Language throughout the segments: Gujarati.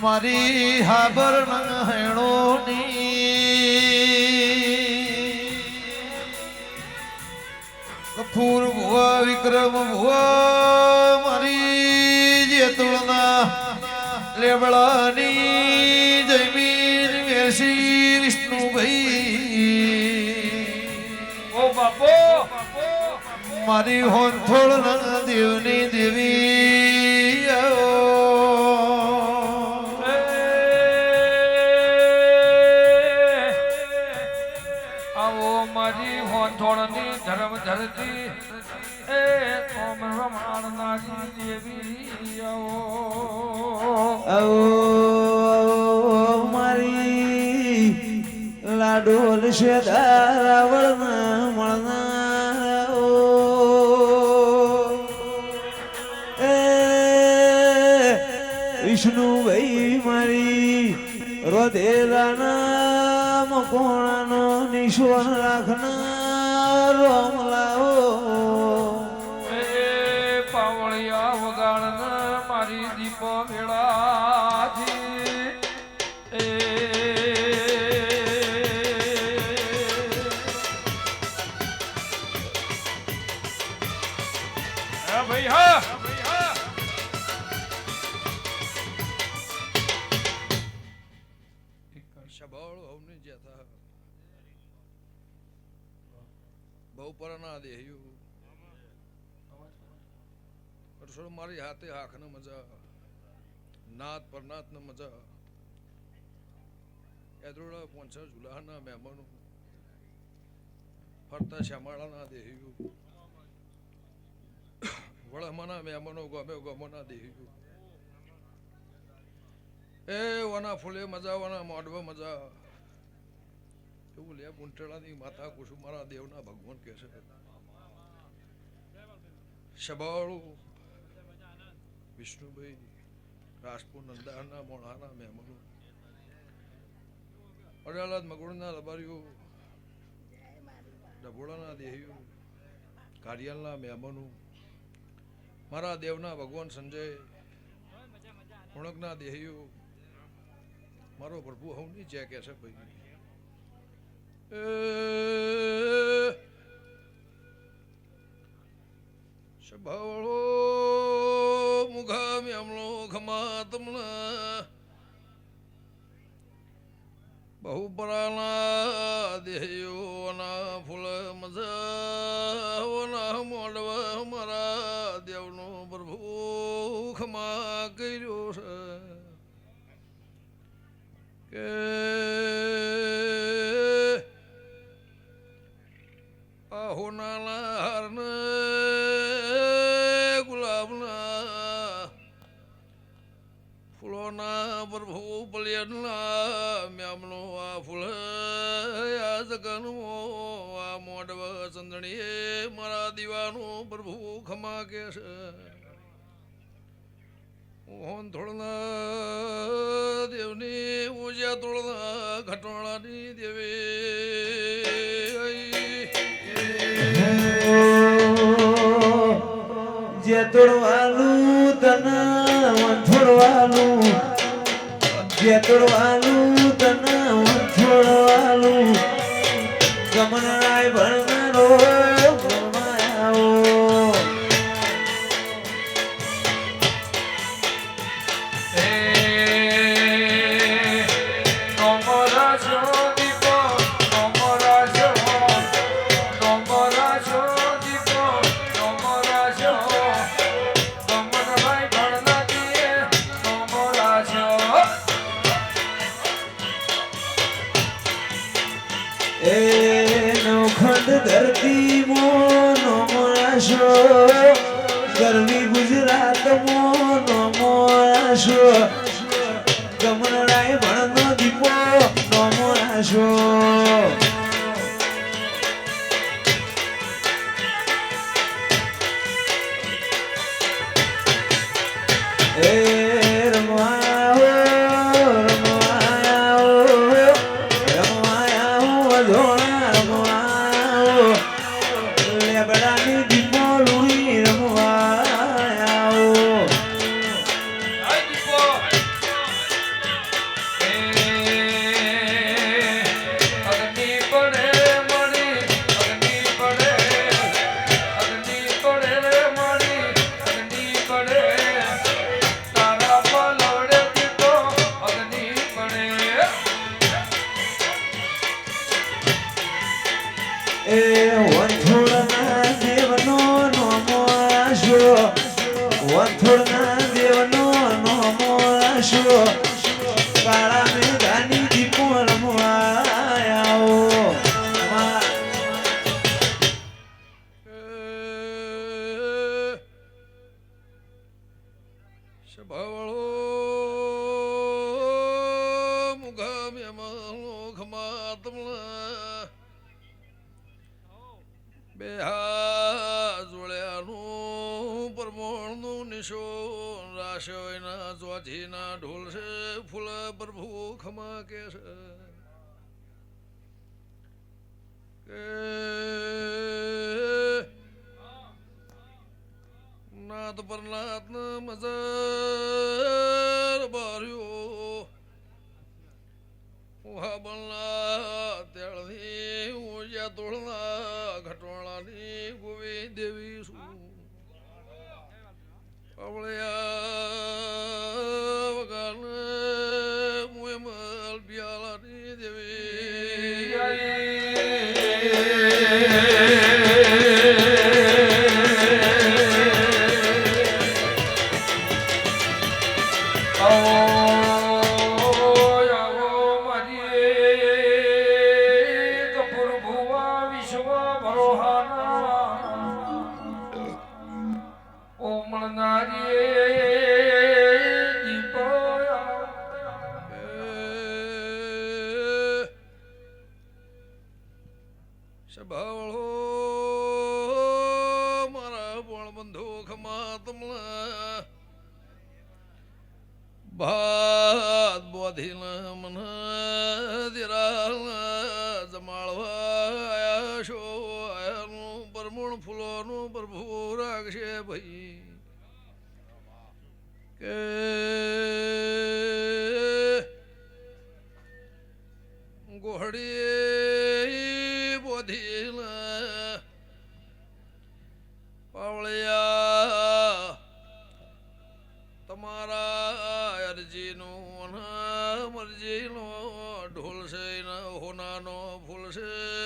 મારી હાબર હેણોની કપૂર ભુવા વિક્રમ ભુવા મારી જેતુળના લેબડાની જમીન વેસી વિષ્ણુભાઈ. ઓ બાપો! મારી હોંથોળ દેવની દેવી. આવો લાડોલ છે દારાવળ મળનારાઓ એ વિષ્ણુભાઈ મારી રોધેલાના મકોણાનો નિશ્વર રાખનાર દીપ વેળાથી એ. ભાઈ હા. બહુ પરના દેહ્યું. મારી હાથે હાખને મજા. નાત પરનાથ ને મજા એદરોડા પોંચા ઝુલાના મહેમાનો. ફરતા શ્યામાળાના દેહ્યું વળમાના મહેમાનો ગમે ગમોના દેહ્યું એ વના ફૂલે મજા વના મોઢવા મજા. એવું લે ગુંટેળાની માતા કુસુમ મારા દેવના ભગવાન કહે છે. શબાળું, વિષ્ણુભાઈ અડાલાદ મગોડના લબારીઓ, ડભોળાના દેહીઓ કારિયાલના મહેમાનો, મારા દેવના ભગવાન સંજય ઉણકના દેહીઓ, મારો પ્રભુ હવની જય કે છે ભાઈ. મુઘામી તમના બહુ પરાના દેહયોના ફૂલ મજાવના મોડવા મારા દેવનો પ્રભુ ખમા કર્યો છે. કે પ્રભુ પલિયનના મ્યામનો આ ફૂલ જગનમો આ મોડવ ચંદણીએ મારા દીવાનો પ્રભુ ખમા કે છે ઓહન થોડના દેવની ઉજ્યા તોળના ઘટોળાની દેવી. જે તોડવાલું તને વંથોડવાલું જે તોડવાલું તને વંથોડવાલું ગમનરાય અખંડ ધરતી મોનો મોરાશો ગરવી ગુજરાત મોનો મોરાશો ગમનરાય ભણનો દીપો નો મોરાશો. એ રાશયના જ્વાજીના ઢોલ ફૂલ પ્રભુ ખમા કે છે. નાથ પર નાથ મજર બાર્યો. ઉહા બનલા તેળની ઉજ્યા તોળના ઘટવાળાની ગોવી દેવી શું અવળ્યા ભાત બોધીન મન દિરાલ જમાળવા છો આયાનું પરમુણ ફૂલોનું પ્રભુ રાખશે ભાઈ. કે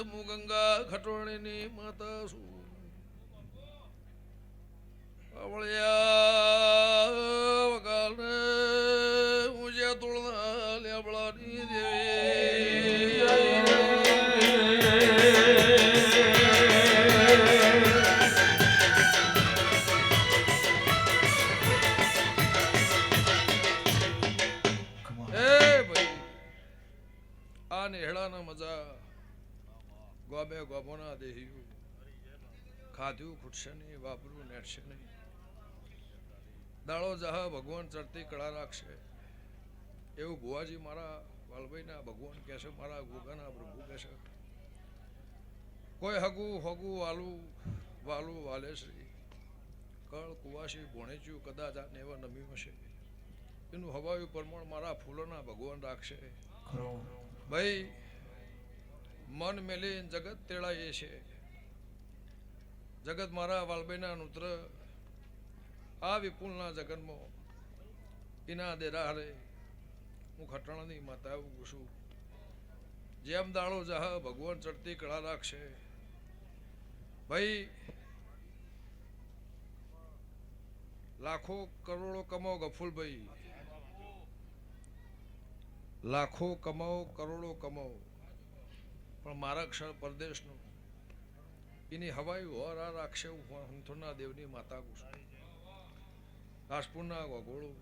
હું ગંગા ખટોણીની માતા છું પાવળિયા ખાધ્યું ખૂટશે નહીં વાપરું નેટશે નહીં. દાળો જહા ભગવાન ચડતી કળા રાખશે. એવું ભુવાજી મારા વાલભાઈના ભગવાન કહેશે મારા ગોગાના પ્રભુ કહેશે. કોઈ હગું હગું વાલું વાલું વાલે શ્રી. કળ કુવાસી ભોણેચ્યું કદાચ આ નેવા નમી હશે. એનું હવાયું પ્રમાણ મારા ફૂલોના ભગવાન રાખશે. ભાઈ મન મેલી જગત તેડાઈએ છે. જગત મારા વાલબેના નૂત્ર આ વિપુલના જગતમાં એના દેરાહારે હું ખટાણાની માતા આવું છું. જેમ દાળો જહ ભગવાન ચડતી કળા રાખશે. ભાઈ, લાખો કરોડો કમાઓ ગફુલભાઈ લાખો કમાઓ કરોડો કમાઓ પણ મારા ક્ષણ પરદેશનું એની હવાઈ હોર આ રાખશે હંથુના દેવની માતા કુશું રાજપુરના ગોગોળું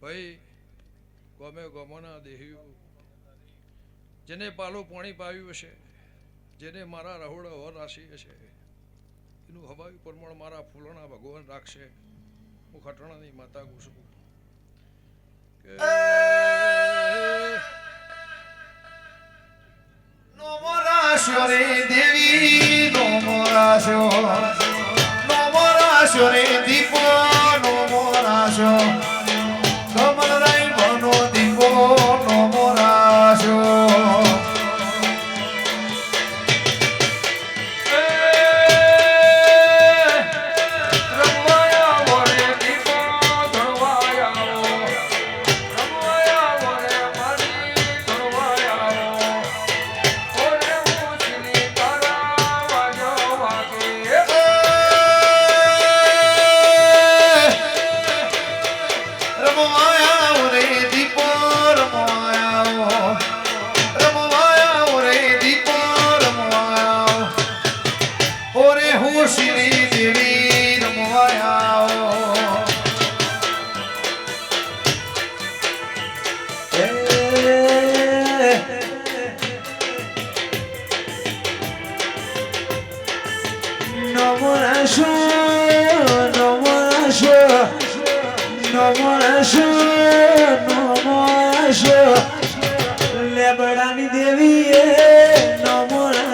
ભાઈ, ગમે ગમોના દેહ્યું જેને પાલું પાણી પાવ્યું હશે, જેને મારા રહોડા હોર રાશી હશે. એનું હવાયું પ્રમાણ મારા ફૂલોના ભગવાન રાખશે. હું ખટણાની માતા કુશું કે નમોરાશો રે દેવી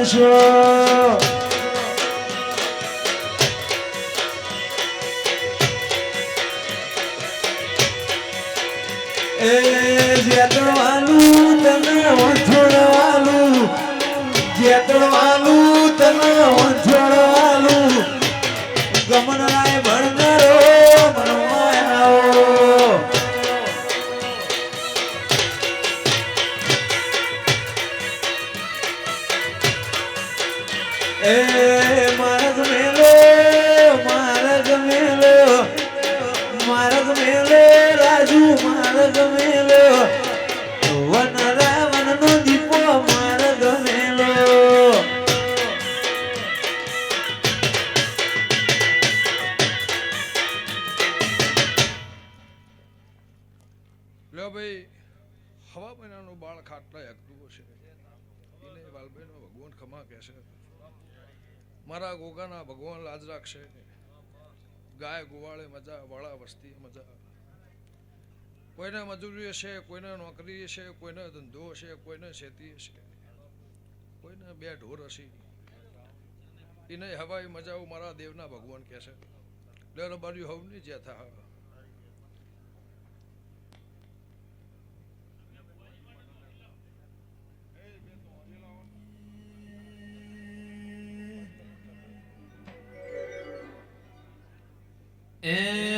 નમરાશો એ જેતળવાલું તને વંથોડવાલું જેતળવાલું તને વંથોડવાલું ગમનરાય લ્યો ભાઈ હવા મહિનાનું બાળ ખાટલા એકતું હશે. એને વાલભાઈનો ભગવાન ખમા કહેશે. મારા ગોગાના ભગવાન લાજ રાખશે. ગાય, ગોવાળે મજા, વાળા વસ્તી મજા. કોઈને મજૂરી હશે, કોઈને નોકરી હશે, કોઈને ધંધો હશે, કોઈને ખેતી હશે. કોઈને બે ઢોર હશે. એને હવાઈ મજાઓ મારા દેવના ભગવાન કહેશે લે બાજુ હવની જે થા. Yeah.